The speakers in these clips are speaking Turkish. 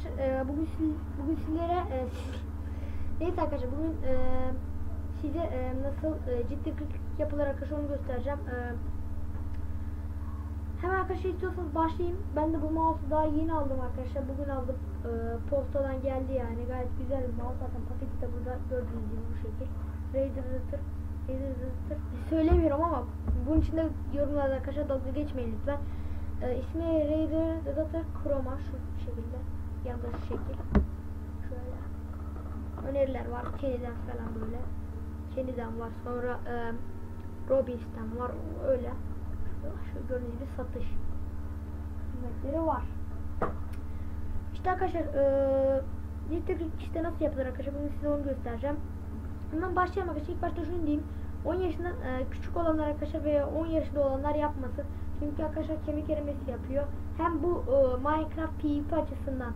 arkadaşlar e, bugün bugün sizlere e, neyse arkadaşlar bugün e, size nasıl ciddi kritik yapılır arkadaşlar onu göstereceğim. Hemen arkadaşlar istiyorsanız başlayayım. Ben de bu mouse'u daha yeni aldım arkadaşlar. Bugün aldım. Postadan geldi yani. Gayet güzel bir mouse. Zaten paketi de burada gördüğünüz gibi bu şekil. Raider Raider Raider Raider Söylemiyorum ama bunun içinde yorumlarda arkadaşlar dalga geçmeyin lütfen. E, ismi Raider Raider Chroma şu şekilde. Yanında şu şekil. Şöyle. Öneriler var. Kenny'den falan böyle. Kenny'den var. Sonra e, Robins'ten var. Öyle. Şu gördüğünüz gibi satış hizmetleri var. İşte arkadaşlar eee Nitelik işte nasıl yapılır arkadaşlar bugün size onu göstereceğim. Hemen başlayalım arkadaşlar. İlk başta şunu diyeyim. 10 yaşından eee, küçük olanlar arkadaşlar veya 10 yaşında olanlar yapmasın. Çünkü arkadaşlar kemik erimesi yapıyor. Hem bu eee, Minecraft PvP açısından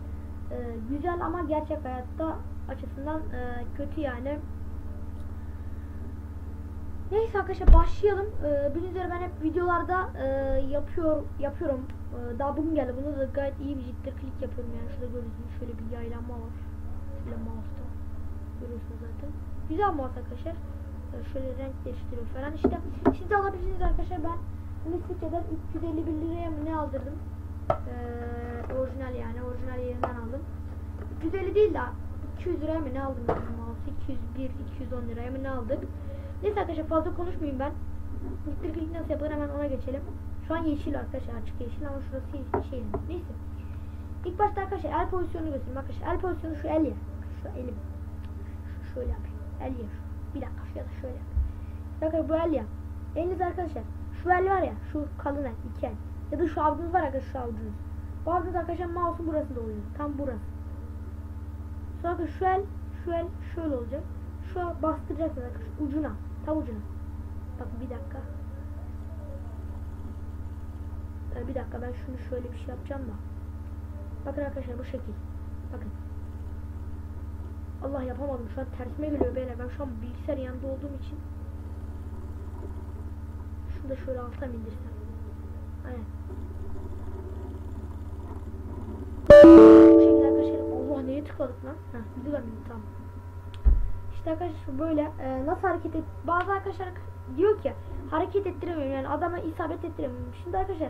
eee, güzel ama gerçek hayatta açısından eee, kötü yani. Neyse arkadaşlar başlayalım. Ee, bildiğiniz üzere ben hep videolarda e, yapıyor yapıyorum. Ee, daha bugün geldi. Bunda da gayet iyi bir ciddi klik yapıyorum yani. Şurada görüyorsunuz şöyle bir yaylanma var. Şöyle mouse'da. Görüyorsunuz zaten. Güzel mouse arkadaşlar. Ee, şöyle renk değiştiriyor falan işte. Siz de alabilirsiniz arkadaşlar. Ben bunu Switch'den 351 liraya mı ne aldırdım? Ee, orijinal yani. Orijinal yerinden aldım. 350 değil de 200 liraya mı ne aldım ben mouse? 201, 210 liraya mı ne aldık? Neyse arkadaşlar fazla konuşmayayım ben. Bir klik nasıl yapılır hemen ona geçelim. Şu an yeşil arkadaşlar açık yeşil ama şurası şey. Neyse. İlk başta arkadaşlar el pozisyonunu göstereyim arkadaşlar. El pozisyonu şu el ya. Şu elim. Şu şöyle yapayım. El ya. Bir dakika şu ya da şöyle. Bakın bu el ya. Eliniz arkadaşlar. Şu el var ya. Şu kalın el. iki el. Ya da şu avucunuz var arkadaşlar şu avucunuz. Bu avucunuz arkadaşlar mouse'un burasında oluyor. Tam burası. Sonra şu el, şu el şöyle olacak. Şu bastıracaksınız arkadaşlar ucuna. Tam ucuna. Bak bir dakika. Bir dakika ben şunu şöyle bir şey yapacağım da. Bakın arkadaşlar bu şekil. Bakın. Allah yapamadım şu an tersime geliyor beyler. Ben şu an bilgisayar yanında olduğum için. Şunu da şöyle alta indirsem. Aynen. Lan? Heh, mı? Tamam. İşte arkadaşlar böyle e, nasıl hareket et bazı arkadaşlar diyor ki hareket ettiremiyorum yani adama isabet ettiremiyorum. Şimdi arkadaşlar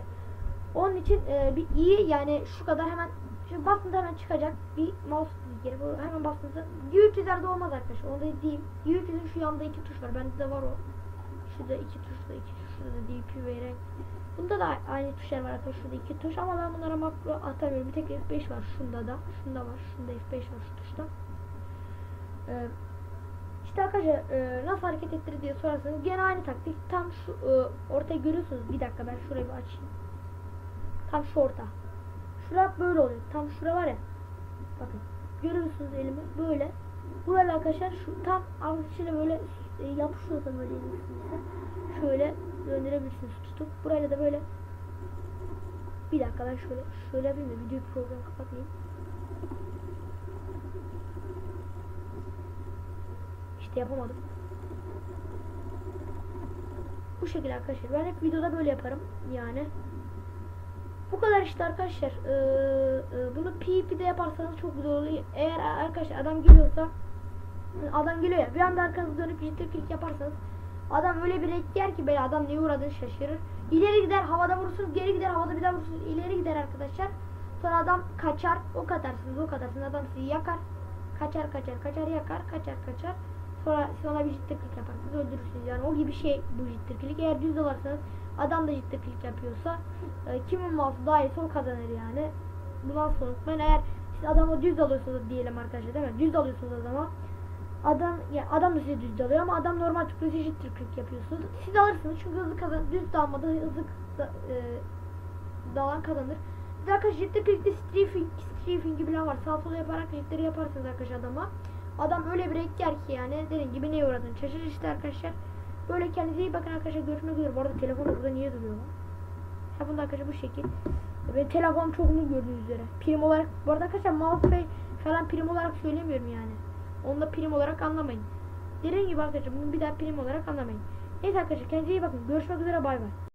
onun için e, bir iyi yani şu kadar hemen şu bastığında hemen çıkacak bir mouse geri bu hemen bastığınızda YouTube'larda olmaz arkadaşlar onu da diyeyim. YouTube'un şu yanda iki tuş var bende de var o. Şurada iki tuş da iki tuş şurada DP ve renk. Bunda da aynı tuşlar var arkadaşlar şurada iki tuş ama ben bunlara makro atamıyorum. Bir tek F5 var şunda da. Şunda var. Şunda F5 var şu tuşta. Ee, işte arkadaşlar e, nasıl hareket ettir diye sorarsanız gene aynı taktik. Tam şu e, ortayı görüyorsunuz. Bir dakika ben şurayı bir açayım. Tam şu orta. Şura böyle oluyor. Tam şura var ya. Bakın. Görüyorsunuz elimi böyle. Böyle arkadaşlar şu tam avuç böyle e, yapışıyorsa böyle şöyle döndürebilirsiniz tutup. Burayla da böyle bir dakika ben şöyle şöyle yapayım da videoyu program kapatmayayım. İşte yapamadım. Bu şekilde arkadaşlar. Ben hep videoda böyle yaparım. Yani. Bu kadar işte arkadaşlar. Ee, e, bunu PvP'de yaparsanız çok güzel oluyor. Eğer arkadaşlar adam geliyorsa adam geliyor ya bir anda arkanızı dönüp ciddi klik yaparsanız adam öyle bir renk yer ki böyle adam neye uğradığını şaşırır. İleri gider havada vurursunuz geri gider havada bir daha vurursunuz ileri gider arkadaşlar. Sonra adam kaçar o katarsınız o katarsınız adam sizi yakar. Kaçar kaçar kaçar yakar kaçar kaçar. Sonra sonra bir ciddilik yaparsınız öldürürsünüz yani o gibi şey bu ciddilik. Eğer düz dalarsanız adam da ciddilik yapıyorsa e, kimin mouse'u daha iyiyse o kazanır yani. Bundan sonra unutmayın eğer siz adama düz alıyorsunuz diyelim arkadaşlar değil mi? Düz alıyorsunuz adama. Adam ya adam da size düz dalıyor ama adam normal tıklayıcı ciddilik yapıyorsunuz. Siz alırsınız çünkü hızlı kazan düz dalmada hızlı da, e, dalan kazanır. Siz arkadaşlar ciddilikte strafing, strafing gibi var. Sağ sola yaparak ciddileri yaparsınız arkadaşlar adama. Adam öyle bir renk yer ki yani dediğim gibi neye uğradığını şaşırır işte arkadaşlar. Böyle kendinize iyi bakın arkadaşlar görüşmek üzere. Bu arada telefon burada niye duruyor lan? Ha bunda arkadaşlar bu şekil. Ve telefon çoğunluğu gördüğünüz üzere. Prim olarak bu arada arkadaşlar mouse falan prim olarak söylemiyorum yani. Onu da prim olarak anlamayın. Dediğim gibi arkadaşlar bunu bir daha prim olarak anlamayın. Neyse arkadaşlar kendinize iyi bakın. Görüşmek üzere bay bay.